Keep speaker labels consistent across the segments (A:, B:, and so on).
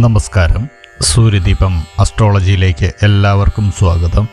A: നമസ്കാരം. സൂര്യദീപം അസ്ട്രോളജിയിലേക്ക് എല്ലാവർക്കും സ്വാഗതം.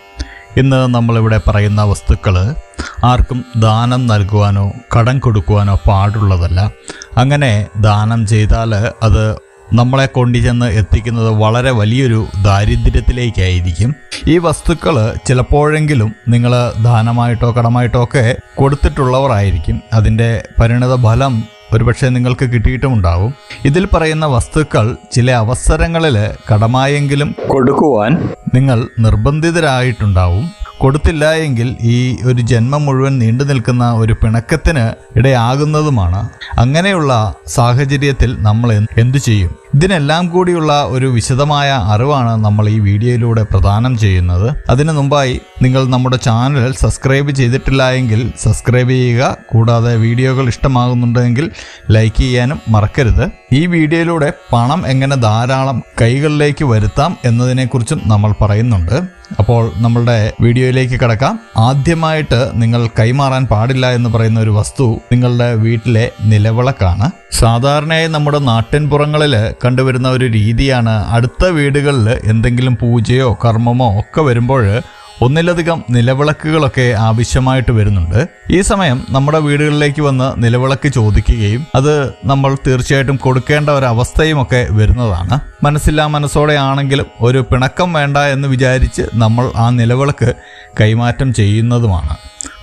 A: ഇന്ന് നമ്മളിവിടെ പറയുന്ന വസ്തുക്കൾ ആർക്കും ദാനം നൽകുവാനോ കടം കൊടുക്കുവാനോ പാടുള്ളതല്ല. അങ്ങനെ ദാനം ചെയ്താൽ അത് നമ്മളെ കൊണ്ടുചെന്ന് എത്തിക്കുന്നത് വളരെ വലിയൊരു ദാരിദ്ര്യത്തിലേക്കായിരിക്കും. ഈ വസ്തുക്കൾ ചിലപ്പോഴെങ്കിലും നിങ്ങൾ ദാനമായിട്ടോ കടമായിട്ടോ ഒക്കെ കൊടുത്തിട്ടുള്ളവരായിരിക്കും. അതിന്റെ പരിണിത ഫലം ഒരുപക്ഷെ നിങ്ങൾക്ക് കിട്ടിയിട്ടുമുണ്ടാവും. ഇതിൽ പറയുന്ന വസ്തുക്കൾ ചില അവസരങ്ങളിൽ കടമായെങ്കിലും കൊടുക്കുവാൻ നിങ്ങൾ നിർബന്ധിതരായിട്ടുണ്ടാവും. കൊടുത്തില്ല എങ്കിൽ ഈ ഒരു ജന്മം മുഴുവൻ നീണ്ടു നിൽക്കുന്ന ഒരു പിണക്കത്തിന് ഇടയാകുന്നതുമാണ്. അങ്ങനെയുള്ള സാഹചര്യത്തിൽ നമ്മൾ എന്ത് ചെയ്യും? ഇതിനെല്ലാം കൂടിയുള്ള ഒരു വിശദമായ അറിവാണ് നമ്മൾ ഈ വീഡിയോയിലൂടെ പ്രദാനം ചെയ്യുന്നത്. അതിനു മുമ്പായി നിങ്ങൾ നമ്മുടെ ചാനൽ സബ്സ്ക്രൈബ് ചെയ്തിട്ടില്ല എങ്കിൽ സബ്സ്ക്രൈബ് ചെയ്യുക. കൂടാതെ വീഡിയോകൾ ഇഷ്ടമാകുന്നുണ്ടെങ്കിൽ ലൈക്ക് ചെയ്യാനും മറക്കരുത്. ഈ വീഡിയോയിലൂടെ പണം എങ്ങനെ ധാരാളം കൈകളിലേക്ക് വരുത്താം എന്നതിനെക്കുറിച്ചും നമ്മൾ പറയുന്നുണ്ട്. അപ്പോൾ നമ്മളുടെ വീഡിയോയിലേക്ക് കടക്കാം. ആദ്യമായിട്ട് നിങ്ങൾ കൈമാറാൻ പാടില്ല എന്ന് പറയുന്ന ഒരു വസ്തു നിങ്ങളുടെ വീട്ടിലെ നിലവിളക്കാണ്. സാധാരണയായി നമ്മുടെ നാട്ടിൻപുറങ്ങളിൽ കണ്ടുവരുന്ന ഒരു രീതിയാണ് അടുത്ത വീടുകളിൽ എന്തെങ്കിലും പൂജയോ കർമ്മമോ ഒക്കെ വരുമ്പോൾ ഒന്നിലധികം നിലവിളക്കുകളൊക്കെ ആവശ്യമായിട്ട് വരുന്നുണ്ട്. ഈ സമയം നമ്മുടെ വീടുകളിലേക്ക് വന്ന് നിലവിളക്ക് ചോദിക്കുകയും അത് നമ്മൾ തീർച്ചയായിട്ടും കൊടുക്കേണ്ട ഒരു അവസ്ഥയും ഒക്കെ വരുന്നതാണ്. മനസ്സില്ലാ മനസ്സോടെ ആണെങ്കിലും ഒരു പിണക്കം വേണ്ട എന്ന് വിചാരിച്ച് നമ്മൾ ആ നിലവിളക്ക് കൈമാറ്റം ചെയ്യുന്നതുമാണ്.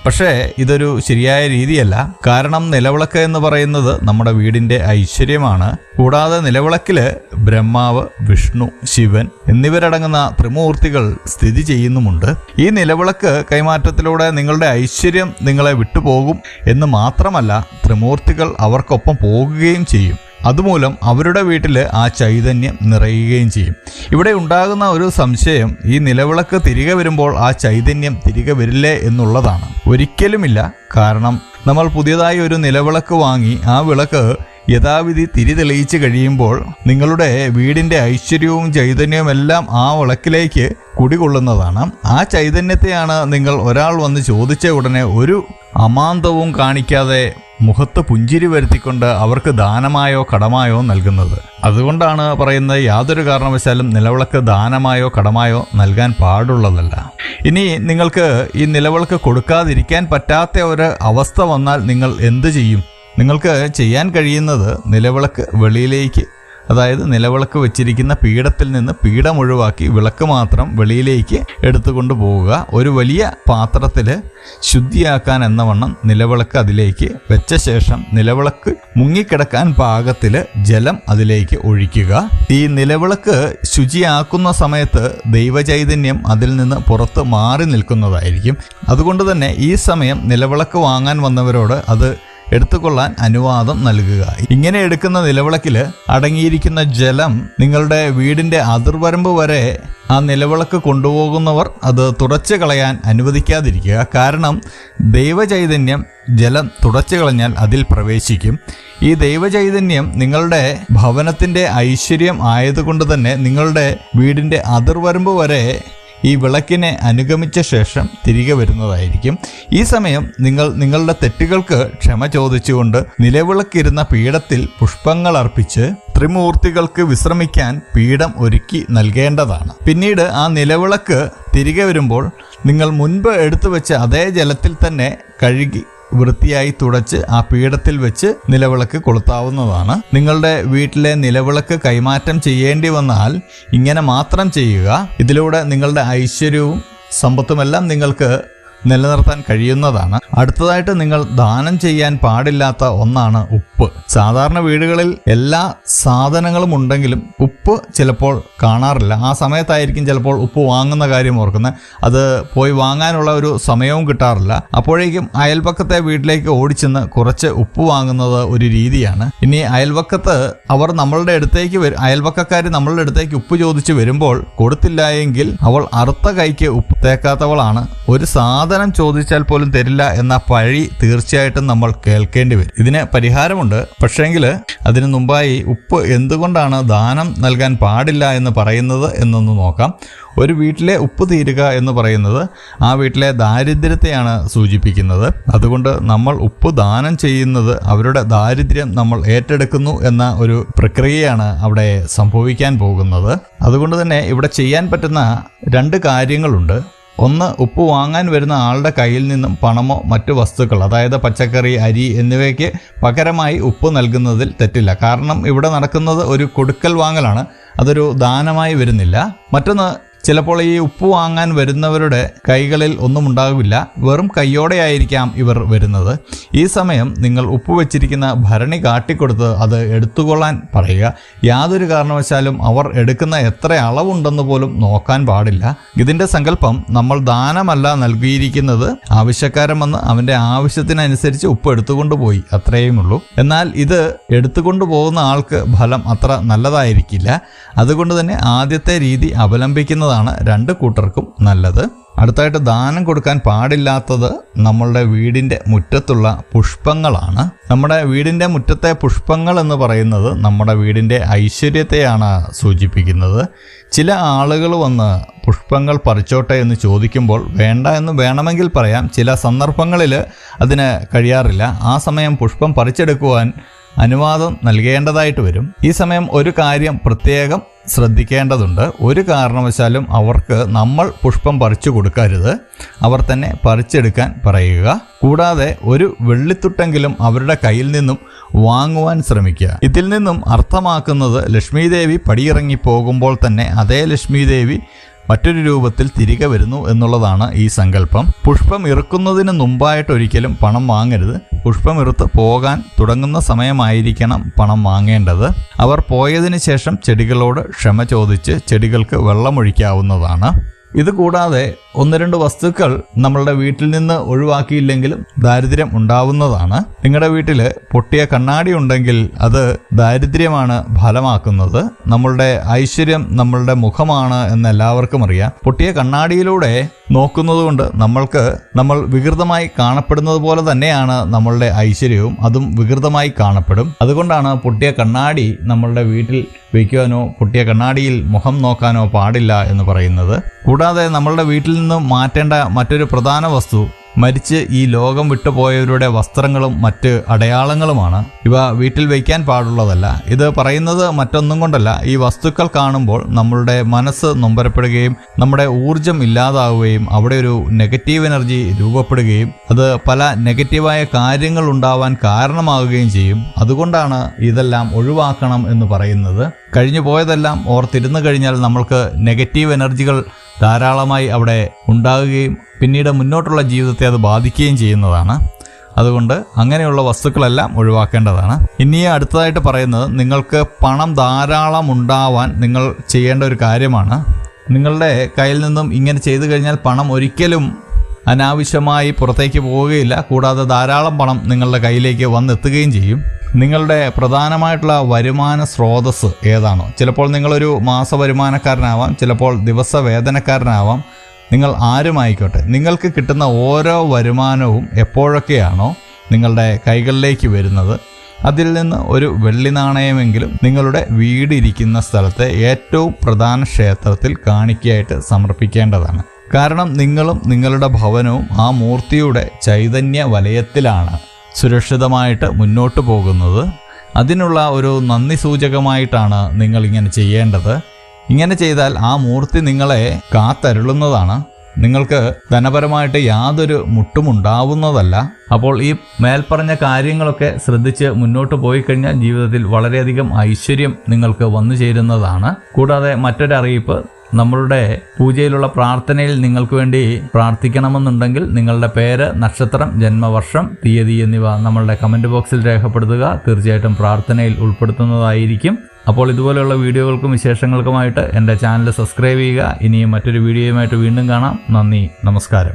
A: പക്ഷേ ഇതൊരു ശരിയായ രീതിയല്ല. കാരണം നിലവിളക്ക് എന്ന് പറയുന്നത് നമ്മുടെ വീടിന്റെ ഐശ്വര്യമാണ്. കൂടാതെ നിലവിളക്കിൽ ബ്രഹ്മാവ് വിഷ്ണു ശിവൻ എന്നിവരടങ്ങുന്ന ത്രിമൂർത്തികൾ സ്ഥിതി ചെയ്യുന്നുമുണ്ട്. ഈ നിലവിളക്ക് കൈമാറ്റത്തിലൂടെ നിങ്ങളുടെ ഐശ്വര്യം നിങ്ങളെ വിട്ടുപോകും എന്ന് മാത്രമല്ല ത്രിമൂർത്തികൾ അവർക്കൊപ്പം പോകുകയും ചെയ്യും. അതുമൂലം അവരുടെ വീട്ടിൽ ആ ചൈതന്യം നിറയുകയും ചെയ്യും. ഇവിടെ ഉണ്ടാകുന്ന ഒരു സംശയം ഈ നിലവിളക്ക് തിരികെ വരുമ്പോൾ ആ ചൈതന്യം തിരികെ വരില്ലേ എന്നുള്ളതാണ്. ഒരിക്കലുമില്ല കാരണം നമ്മൾ പുതിയതായി ഒരു നിലവിളക്ക് വാങ്ങി ആ വിളക്ക് യഥാവിധി തിരി തെളിയിച്ച് കഴിയുമ്പോൾ നിങ്ങളുടെ വീടിന്റെ ഐശ്വര്യവും ചൈതന്യവും എല്ലാം ആ വിളക്കിലേക്ക് കുടികൊള്ളുന്നതാണ്. ആ ചൈതന്യത്തെയാണ് നിങ്ങൾ ഒരാൾ വന്ന് ചോദിച്ച ഉടനെ ഒരു അമാന്തവും കാണിക്കാതെ മുഖത്ത് പുഞ്ചിരി വരുത്തിക്കൊണ്ട് അവർക്ക് ദാനമായോ കടമായോ നൽകുന്നത്. അതുകൊണ്ടാണ് പറയുന്നത് യാതൊരു കാരണവശാലും നിലവിളക്ക് ദാനമായോ കടമായോ നൽകാൻ പാടുള്ളതല്ല. ഇനി നിങ്ങൾക്ക് ഈ നിലവിളക്ക് കൊടുക്കാതിരിക്കാൻ പറ്റാത്ത ഒരു അവസ്ഥ വന്നാൽ നിങ്ങൾ എന്ത് ചെയ്യും? നിങ്ങൾക്ക് ചെയ്യാൻ കഴിയുന്നത് നിലവിളക്ക് വെളിയിലേക്ക് അതായത് നിലവിളക്ക് വെച്ചിരിക്കുന്ന പീഠത്തിൽ നിന്ന് പീഠം ഒഴിവാക്കി വിളക്ക് മാത്രം വെളിയിലേക്ക് എടുത്തുകൊണ്ട് പോവുക. ഒരു വലിയ പാത്രത്തിൽ ശുദ്ധിയാക്കാൻ എന്ന വണ്ണം നിലവിളക്ക് അതിലേക്ക് വെച്ച ശേഷം നിലവിളക്ക് മുങ്ങിക്കിടക്കാൻ പാകത്തിൽ ജലം അതിലേക്ക് ഒഴിക്കുക. ഈ നിലവിളക്ക് ശുചിയാക്കുന്ന സമയത്ത് ദൈവചൈതന്യം അതിൽ നിന്ന് പുറത്ത് മാറി നിൽക്കുന്നതായിരിക്കും. അതുകൊണ്ട് തന്നെ ഈ സമയം നിലവിളക്ക് വാങ്ങാൻ വന്നവരോട് അത് എടുത്തുകൊള്ളാൻ അനുവാദം നൽകുക. ഇങ്ങനെ എടുക്കുന്ന നിലവിളക്കിൽ അടങ്ങിയിരിക്കുന്ന ജലം നിങ്ങളുടെ വീടിന്റെ അതിർവരമ്പ് വരെ ആ നിലവിളക്ക് കൊണ്ടുപോകുന്നവർ അത് തുടച്ചു കളയാൻ അനുവദിക്കാതിരിക്കുക. കാരണം ദൈവചൈതന്യം ജലം തുടച്ചു കളഞ്ഞാൽ അതിൽ പ്രവേശിക്കും. ഈ ദൈവചൈതന്യം നിങ്ങളുടെ ഭവനത്തിന്റെ ഐശ്വര്യം ആയതുകൊണ്ട് തന്നെ നിങ്ങളുടെ വീടിന്റെ അതിർവരമ്പ് വരെ ഈ വിളക്കിനെ അനുഗമിച്ച ശേഷം തിരികെ വരുന്നതായിരിക്കും. ഈ സമയം നിങ്ങൾ നിങ്ങളുടെ തെറ്റുകൾക്ക് ക്ഷമ ചോദിച്ചുകൊണ്ട് നിലവിളക്കിരുന്ന പീഠത്തിൽ പുഷ്പങ്ങൾ അർപ്പിച്ച് ത്രിമൂർത്തികൾക്ക് വിശ്രമിക്കാൻ പീഠം ഒരുക്കി നൽകേണ്ടതാണ്. പിന്നീട് ആ നിലവിളക്ക് തിരികെ വരുമ്പോൾ നിങ്ങൾ മുൻപ് എടുത്തു വെച്ച അതേ ജലത്തിൽ തന്നെ കഴുകി വൃത്തിയായി തുടച്ച് ആ പീഠത്തിൽ വെച്ച് നിലവിളക്ക് കൊളുത്താവുന്നതാണ്. നിങ്ങളുടെ വീട്ടിലെ നിലവിളക്ക് കൈമാറ്റം ചെയ്യേണ്ടി വന്നാൽ ഇങ്ങനെ മാത്രം ചെയ്യുക. ഇതിലൂടെ നിങ്ങളുടെ ഐശ്വര്യവും സമ്പത്തുമെല്ലാം നിങ്ങൾക്ക് നിലനിർത്താൻ കഴിയുന്നതാണ്. അടുത്തതായിട്ട് നിങ്ങൾ ദാനം ചെയ്യാൻ പാടില്ലാത്ത ഒന്നാണ് ഉപ്പ്. സാധാരണ വീടുകളിൽ എല്ലാ സാധനങ്ങളും ഉണ്ടെങ്കിലും ഉപ്പ് ചിലപ്പോൾ കാണാറില്ല. ആ സമയത്തായിരിക്കും ചിലപ്പോൾ ഉപ്പ് വാങ്ങുന്ന കാര്യം ഓർക്കുന്നത്. അത് പോയി വാങ്ങാനുള്ള ഒരു സമയവും കിട്ടാറില്ല. അപ്പോഴേക്കും അയൽപക്കത്തെ വീട്ടിലേക്ക് ഓടിച്ചെന്ന് കുറച്ച് ഉപ്പ് വാങ്ങുന്നത് ഒരു രീതിയാണ്. ഇനി അയൽപക്കത്ത് അവർ നമ്മളുടെ അടുത്തേക്ക് വരും. അയൽപക്കക്കാർ നമ്മളുടെ അടുത്തേക്ക് ഉപ്പ് ചോദിച്ച് വരുമ്പോൾ കൊടുത്തില്ല എങ്കിൽ അവൾ അറുത്ത കൈക്ക് ഉപ്പ് തേക്കാത്തവളാണ്. ഒരു സാധനം മൂലധനം ചോദിച്ചാൽ പോലും തരില്ല എന്ന പഴി തീർച്ചയായിട്ടും നമ്മൾ കേൾക്കേണ്ടി വരും. ഇതിന് പരിഹാരമുണ്ട്. പക്ഷേങ്കിൽ അതിനു മുമ്പായി ഉപ്പ് എന്തുകൊണ്ടാണ് ദാനം നൽകാൻ പാടില്ല എന്ന് പറയുന്നത് എന്നൊന്ന് നോക്കാം. ഒരു വീട്ടിലെ ഉപ്പ് തീരുക എന്ന് പറയുന്നത് ആ വീട്ടിലെ ദാരിദ്ര്യത്തെയാണ് സൂചിപ്പിക്കുന്നത്. അതുകൊണ്ട് നമ്മൾ ഉപ്പ് ദാനം ചെയ്യുന്നത് അവരുടെ ദാരിദ്ര്യം നമ്മൾ ഏറ്റെടുക്കുന്നു എന്ന ഒരു പ്രക്രിയയാണ് അവിടെ സംഭവിക്കാൻ പോകുന്നത്. അതുകൊണ്ട് തന്നെ ഇവിടെ ചെയ്യാൻ പറ്റുന്ന രണ്ട് കാര്യങ്ങളുണ്ട്. ഒന്ന് ഉപ്പ് വാങ്ങാൻ വരുന്ന ആളുടെ കയ്യിൽ നിന്നും പണമോ മറ്റു വസ്തുക്കൾ അതായത് പച്ചക്കറി അരി എന്നിവയ്ക്ക് പകരമായി ഉപ്പ് നൽകുന്നതിൽ തെറ്റില്ല. കാരണം ഇവിടെ നടക്കുന്നത് ഒരു കൊടുക്കൽ വാങ്ങലാണ് അതൊരു ദാനമായി വരുന്നില്ല. മറ്റൊന്ന് ചിലപ്പോൾ ഈ ഉപ്പ് വാങ്ങാൻ വരുന്നവരുടെ കൈകളിൽ ഒന്നും ഉണ്ടാകില്ല വെറും കൈയോടെ ആയിരിക്കാം ഇവർ വരുന്നത്. ഈ സമയം നിങ്ങൾ ഉപ്പ് വെച്ചിരിക്കുന്ന ഭരണി കാട്ടിക്കൊടുത്ത് അത് എടുത്തുകൊള്ളാൻ പറയുക. യാതൊരു കാരണവശാലും അവർ എടുക്കുന്ന എത്ര അളവുണ്ടെന്ന് പോലും നോക്കാൻ പാടില്ല. ഇതിന്റെ സങ്കല്പം നമ്മൾ ദാനമല്ല നൽകിയിരിക്കുന്നത്. ആവശ്യക്കാരൻ വന്ന് അവന്റെ ആവശ്യത്തിനനുസരിച്ച് ഉപ്പ് എടുത്തുകൊണ്ട് പോയി അത്രയും ഉള്ളൂ എന്നാൽ ഇത് എടുത്തുകൊണ്ട് പോകുന്ന ആൾക്ക് ഫലം അത്ര നല്ലതായിരിക്കില്ല. അതുകൊണ്ട് തന്നെ ആദ്യത്തെ രീതി അവലംബിക്കുന്നതാണ്. രണ്ട് കൂട്ടർക്കും നല്ലത്. അടുത്തായിട്ട് ദാനം കൊടുക്കാൻ പാടില്ലാത്തത് നമ്മളുടെ വീടിന്റെ മുറ്റത്തുള്ള പുഷ്പങ്ങളാണ്. നമ്മുടെ വീടിന്റെ മുറ്റത്തെ പുഷ്പങ്ങൾ എന്ന് പറയുന്നത് നമ്മുടെ വീടിന്റെ ഐശ്വര്യത്തെയാണ് സൂചിപ്പിക്കുന്നത്. ചില ആളുകൾ വന്ന് പുഷ്പങ്ങൾ പറിച്ചോട്ടെ എന്ന് ചോദിക്കുമ്പോൾ വേണ്ട എന്ന് വേണമെങ്കിൽ പറയാം. ചില സന്ദർഭങ്ങളിൽ അതിന് കഴിയാറില്ല. ആ സമയം പുഷ്പം പറിച്ചെടുക്കുവാൻ അനുവാദം നൽകേണ്ടതായിട്ട് വരും. ഈ സമയം ഒരു കാര്യം പ്രത്യേകം ശ്രദ്ധിക്കേണ്ടതുണ്ട്. ഒരു കാരണവശാലും അവർക്ക് നമ്മൾ പുഷ്പം പറിച്ചു കൊടുക്കരുത്. അവർ തന്നെ പറിച്ചെടുക്കാൻ പറയുക. കൂടാതെ ഒരു വെള്ളിത്തുട്ടെങ്കിലും അവരുടെ കയ്യിൽ നിന്നും വാങ്ങുവാൻ ശ്രമിക്കുക. ഇതിൽ നിന്നും അർത്ഥമാക്കുന്നത് ലക്ഷ്മീദേവി പടിയിറങ്ങി പോകുമ്പോൾ തന്നെ അതേ ലക്ഷ്മീദേവി മറ്റൊരു രൂപത്തിൽ തിരികെ വരുന്നു എന്നുള്ളതാണ് ഈ സങ്കല്പം. പുഷ്പം ഇറുക്കുന്നതിന് മുമ്പായിട്ട് ഒരിക്കലും പണം വാങ്ങരുത്. പുഷ്പം ഇറുത്ത് പോകാൻ തുടങ്ങുന്ന സമയമായിരിക്കണം പണം വാങ്ങേണ്ടത്. അവർ പോയതിനു ശേഷം ചെടികളോട് ക്ഷമ ചോദിച്ച് ചെടികൾക്ക് വെള്ളമൊഴിക്കാവുന്നതാണ്. ഇതുകൂടാതെ ഒന്ന് രണ്ട് വസ്തുക്കൾ നമ്മളുടെ വീട്ടിൽ നിന്ന് ഒഴിവാക്കിയില്ലെങ്കിലും ദാരിദ്ര്യം ഉണ്ടാവുന്നതാണ്. നിങ്ങളുടെ വീട്ടിൽ പൊട്ടിയ കണ്ണാടി ഉണ്ടെങ്കിൽ അത് ദാരിദ്ര്യമാണ് ഫലമാക്കുന്നത്. നമ്മളുടെ ഐശ്വര്യം നമ്മളുടെ മുഖമാണ് എന്ന് എല്ലാവർക്കും അറിയാം. പൊട്ടിയ കണ്ണാടിയിലൂടെ നോക്കുന്നത് കൊണ്ട് നമ്മൾക്ക് നമ്മൾ വികൃതമായി കാണപ്പെടുന്നത് പോലെ തന്നെയാണ് നമ്മളുടെ ഐശ്വര്യവും അതും വികൃതമായി കാണപ്പെടും. അതുകൊണ്ടാണ് പൊട്ടിയ കണ്ണാടി നമ്മളുടെ വീട്ടിൽ വയ്ക്കുവാനോ പൊട്ടിയ കണ്ണാടിയിൽ മുഖം നോക്കാനോ പാടില്ല എന്ന് പറയുന്നത്. കൂടാതെ നമ്മളുടെ വീട്ടിൽ നിന്നും മാറ്റേണ്ട മറ്റൊരു പ്രധാന വസ്തു മരിച്ച് ഈ ലോകം വിട്ടുപോയവരുടെ വസ്ത്രങ്ങളും മറ്റ് അടയാളങ്ങളുമാണ്. ഇവ വീട്ടിൽ വയ്ക്കാൻ പാടുള്ളതല്ല. ഇത് പറയുന്നത് മറ്റൊന്നും കൊണ്ടല്ല. ഈ വസ്തുക്കൾ കാണുമ്പോൾ നമ്മളുടെ മനസ്സ് നൊമ്പരപ്പെടുകയും നമ്മുടെ ഊർജം ഇല്ലാതാവുകയും അവിടെ ഒരു നെഗറ്റീവ് എനർജി രൂപപ്പെടുകയും അത് പല നെഗറ്റീവായ കാര്യങ്ങൾ ഉണ്ടാവാൻ കാരണമാവുകയും ചെയ്യും. അതുകൊണ്ടാണ് ഇതെല്ലാം ഒഴിവാക്കണം എന്ന് പറയുന്നത്. കഴിഞ്ഞു പോയതെല്ലാം ഓർത്തിരുന്നു കഴിഞ്ഞാൽ നമ്മൾക്ക് നെഗറ്റീവ് എനർജികൾ ധാരാളമായി അവിടെ ഉണ്ടാകുകയും പിന്നീട് മുന്നോട്ടുള്ള ജീവിതത്തെ അത് ബാധിക്കുകയും ചെയ്യുന്നതാണ്. അതുകൊണ്ട് അങ്ങനെയുള്ള വസ്തുക്കളെല്ലാം ഒഴിവാക്കേണ്ടതാണ്. ഇനി അടുത്തതായിട്ട് പറയുന്നത് നിങ്ങൾക്ക് പണം ധാരാളം ഉണ്ടാവാൻ നിങ്ങൾ ചെയ്യേണ്ട ഒരു കാര്യമാണ്. നിങ്ങളുടെ കയ്യിൽ നിന്നും ഇങ്ങനെ ചെയ്തു കഴിഞ്ഞാൽ പണം ഒരിക്കലും അനാവശ്യമായി പുറത്തേക്ക് പോവുകയില്ല. കൂടാതെ ധാരാളം പണം നിങ്ങളുടെ കയ്യിലേക്ക് വന്നെത്തുകയും ചെയ്യും. നിങ്ങളുടെ പ്രധാനമായിട്ടുള്ള വരുമാന സ്രോതസ് ഏതാണോ? ചിലപ്പോൾ നിങ്ങളൊരു മാസ വരുമാനക്കാരനാവാം ചിലപ്പോൾ ദിവസ വേതനക്കാരനാവാം നിങ്ങൾ ആരുമായിക്കോട്ടെ? നിങ്ങൾക്ക് കിട്ടുന്ന ഓരോ വരുമാനവും എപ്പോഴൊക്കെയാണോ നിങ്ങളുടെ കൈകളിലേക്ക് വരുന്നത്. അതിൽ നിന്ന് ഒരു വെള്ളി നാണയമെങ്കിലും നിങ്ങളുടെ വീടിരിക്കുന്ന സ്ഥലത്തെ ഏറ്റവും പ്രധാന ക്ഷേത്രത്തിൽ കാണിക്കയായിട്ട് സമർപ്പിക്കേണ്ടതാണ്. കാരണം നിങ്ങളും നിങ്ങളുടെ ഭവനവും ആ മൂർത്തിയുടെ ചൈതന്യ വലയത്തിലാണ്. സുരക്ഷിതമായിട്ട് മുന്നോട്ട് പോകുന്നത്. അതിനുള്ള ഒരു നന്ദി സൂചകമായിട്ടാണ് നിങ്ങൾ ഇങ്ങനെ ചെയ്യേണ്ടത്. ഇങ്ങനെ ചെയ്താൽ ആ മൂർത്തി നിങ്ങളെ കാത്തരുളുന്നതാണ്. നിങ്ങൾക്ക് ധനപരമായിട്ട് യാതൊരു മുട്ടുമുണ്ടാവുന്നതല്ല. അപ്പോൾ ഈ മേൽപ്പറഞ്ഞ കാര്യങ്ങളൊക്കെ ശ്രദ്ധിച്ച് മുന്നോട്ട് പോയി കഴിഞ്ഞാൽ ജീവിതത്തിൽ വളരെയധികം ഐശ്വര്യം നിങ്ങൾക്ക് വന്നു ചേരുന്നതാണ്. കൂടാതെ മറ്റൊരറിയിപ്പ് നമ്മളുടെ പൂജയിലുള്ള പ്രാർത്ഥനയിൽ നിങ്ങൾക്ക് വേണ്ടി പ്രാർത്ഥിക്കണമെന്നുണ്ടെങ്കിൽ നിങ്ങളുടെ പേര് നക്ഷത്രം ജന്മവർഷം തീയതി എന്നിവ നമ്മളുടെ കമന്റ് ബോക്സിൽ രേഖപ്പെടുത്തുക. തീർച്ചയായിട്ടും പ്രാർത്ഥനയിൽ ഉൾപ്പെടുത്തുന്നതായിരിക്കും. അപ്പോൾ ഇതുപോലെയുള്ള വീഡിയോകൾക്കും വിശേഷങ്ങൾക്കുമായിട്ട് എന്റെ ചാനൽ സബ്സ്ക്രൈബ് ചെയ്യുക. ഇനിയും മറ്റൊരു വീഡിയോയുമായിട്ട് വീണ്ടും കാണാം. നന്ദി നമസ്കാരം.